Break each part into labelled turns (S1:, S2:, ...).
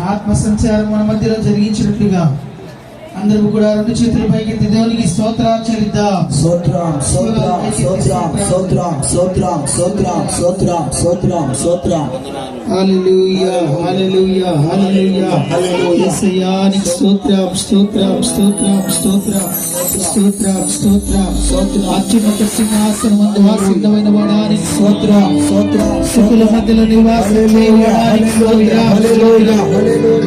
S1: ఆత్మ సంచారం మన మధ్యలో జరిగించినట్లుగా అందరూ కూడా రెండు చేతులు పైకెత్తి దేవునికి స్తోత్రాలు చెల్లిద్దాం.
S2: స్తోత్రం స్తోత్రం స్తోత్రం స్తోత్రం స్తోత్రం స్తోత్రం స్తోత్రం స్తోత్రం స్తోత్రం.
S1: యేసయానికి స్తోత్రం స్తోత్రం స్తోత్రం స్తోత్రం స్తోత్రం స్తోత్రం స్తోత్రం అత్యున్నత సింహాసనం సోత్ర వాసిద్ధమైన వాడానికి
S2: స్తోత్రం. స్తోత్రం
S1: సుఖుల మధ్యలో నివాసం చేయడానికి స్తోత్రం.
S2: హల్లెలూయా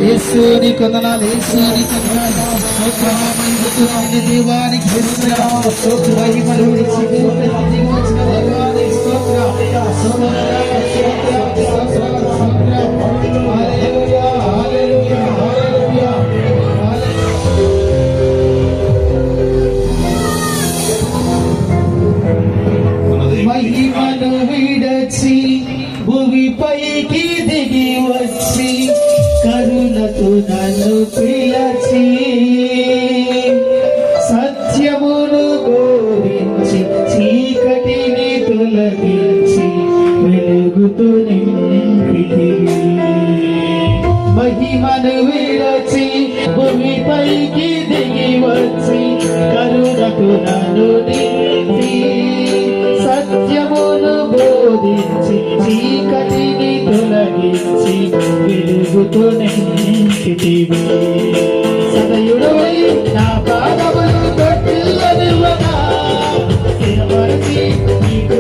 S1: యేసు నీ కొందనాలు యేసు నీ కొందనాలు. స్తోత్రం మహిమ దేవానికి స్తోత్రం. స్తోత్రం మహిమ దేవానికి స్తోత్రం. స్తోత్రం చీకటిని తొలగించి వెలుగుతో నింటివి నా పాదములు తొట్టిల్లనివ్వనా నీకు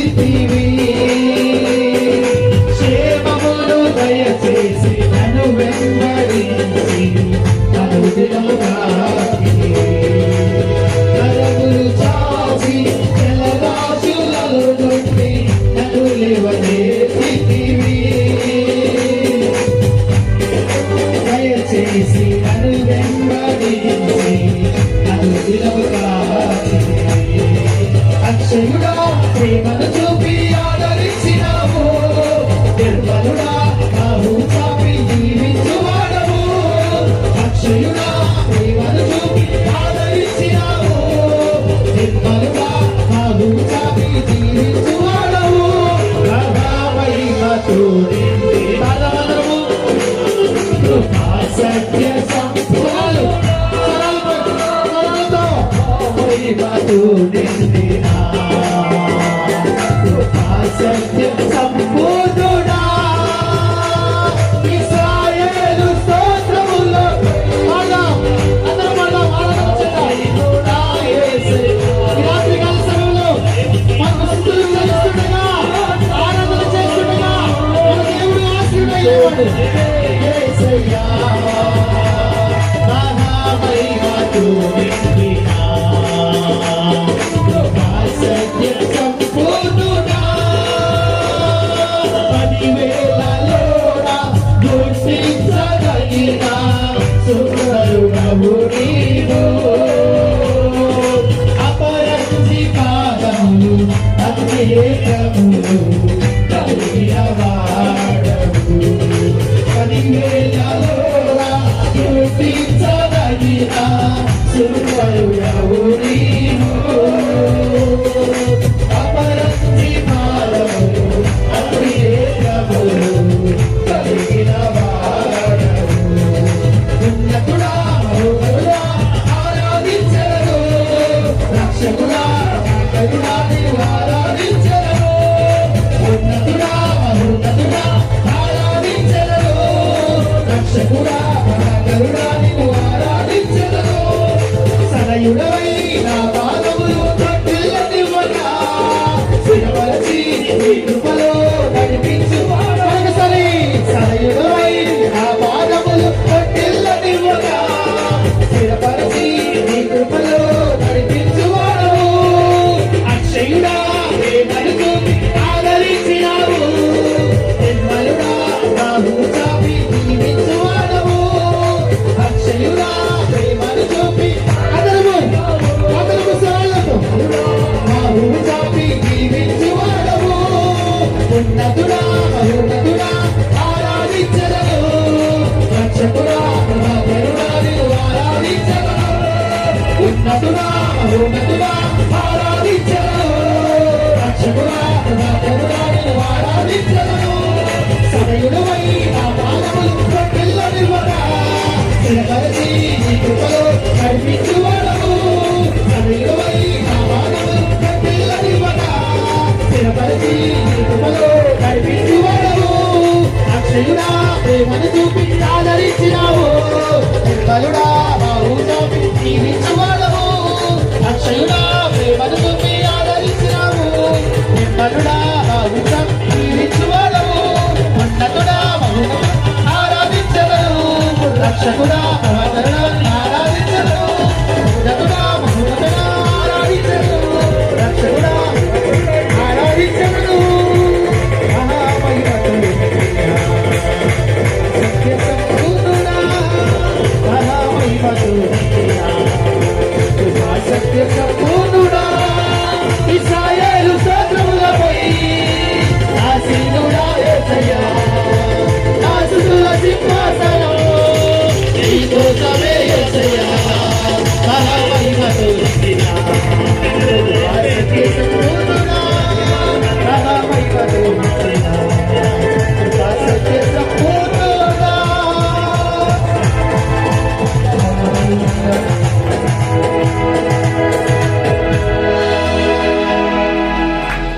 S1: Thank you. Thank you. నిర్మలుడా బాహు చూపి జీవించువాడవు అక్షయుడా ప్రేమను చూపి ఆదరించినావు. నిర్మలుడా ఉన్నతుడా రక్షకుడా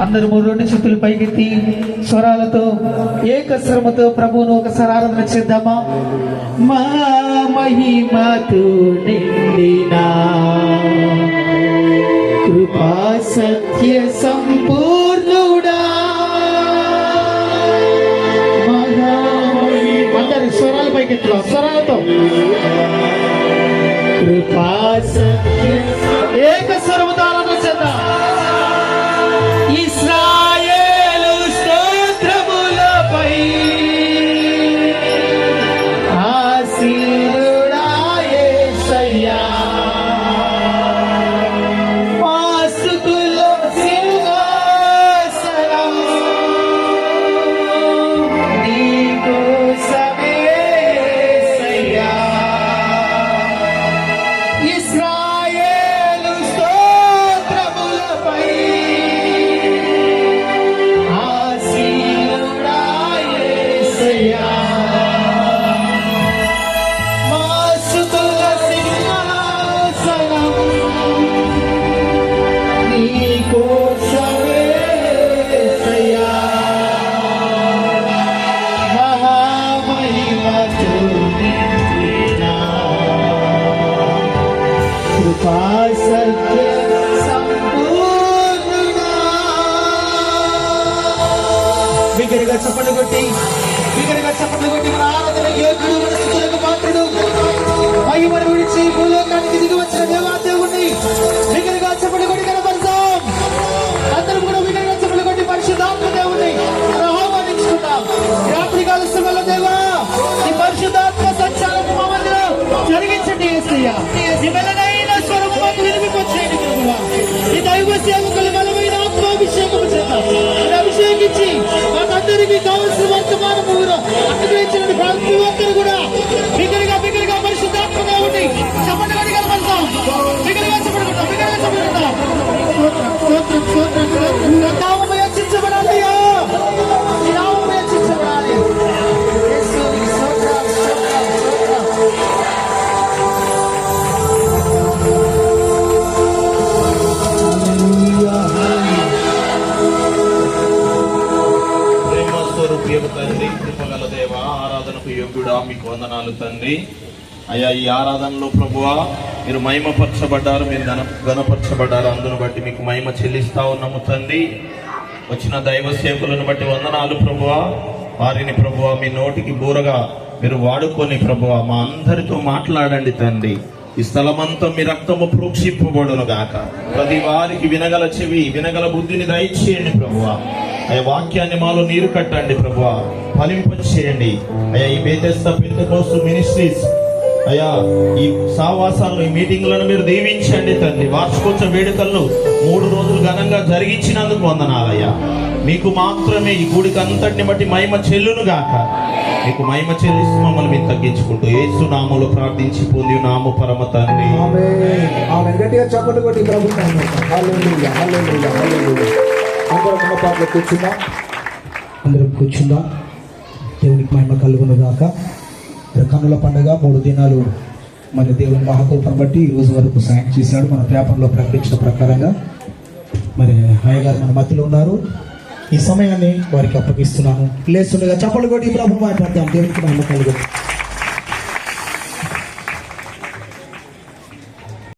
S1: అందరు మూడు రెండు చేతులు పైకెత్తి స్వరాలతో ఏక స్వరముతో ప్రభువును ఒకసారి ఆరాధన చేద్దామా? మా మహిమతో నిండిన. కృపా సత్య సంపూర్ణుడా. అందరి స్వరాలు పైకెత్తులో స్వరాలతో. కృపా సత్య
S3: తండ్రి. అయ్యా ఈ ఆరాధనలో ప్రభువా మీరు మహిమపరచబడ్డారు మీరు ఘన గణపరచబడ్డారు అందును బట్టి మీకు మహిమ చెల్లిస్తా ఉన్నాము తండ్రి. వచ్చిన దైవ సేవలను బట్టి వందనాలు ప్రభువా. వారిని ప్రభువా మీ నోటికి బూరగా మీరు వాడుకొని ప్రభువా మా అందరితో మాట్లాడండి తండ్రి. ఈ స్థలమంతా మీ రక్తము ప్రోక్షింపబడును గాక ప్రతి వారికి వినగల చెవి వినగల బుద్ధిని దయచేయండి ప్రభువా. అయ్యా వాక్యాన్ని మాలో నీరు కట్టండి ప్రభు ఫలింప చేయండి అయ్యా ఈ బేతెస్త పెద్ద మినిస్ట్రీస్ అయ్యా ఈ సావాసాలను ఈ మీటింగ్లను మీరు దీవించండి తండ్రి వార్షికోత్సవ వేడుకలను మూడు రోజులు ఘనంగా జరిగించినందుకు వందనాలయ్యా. మీకు మాత్రమే ఈ గుడికి అంతటిని బట్టి మహిమ చెల్లును గాక. మీకు మహిమ చెల్లిస్తూ మమ్మల్ని మేము తగ్గించుకుంటూ ఏసు నామలు ప్రార్థించి పొంది నాము పరమ తండ్రి.
S2: అందరూ అందరం ఉన్న కూర్చుందాం. అందరూ కూర్చుందాం. దేవునికి మహిమ కలుగును గాక కన్నుల పండుగ మూడు దినాలు మరి దేవుని మహాకృపను బట్టి ఈ రోజు వరకు సాయం చేశాడు మన పేపర్లో ప్రకటించిన ప్రకారంగా. మరి అయ్యగారు మన మధ్యలో ఉన్నారు. ఈ సమయాన్ని వారికి అప్పగిస్తున్నాను. లేస్తుండగా చప్పలు కొట్టి ప్రభు మాట్లాడతాం దేవునికి మహిమ కలుగుతుంది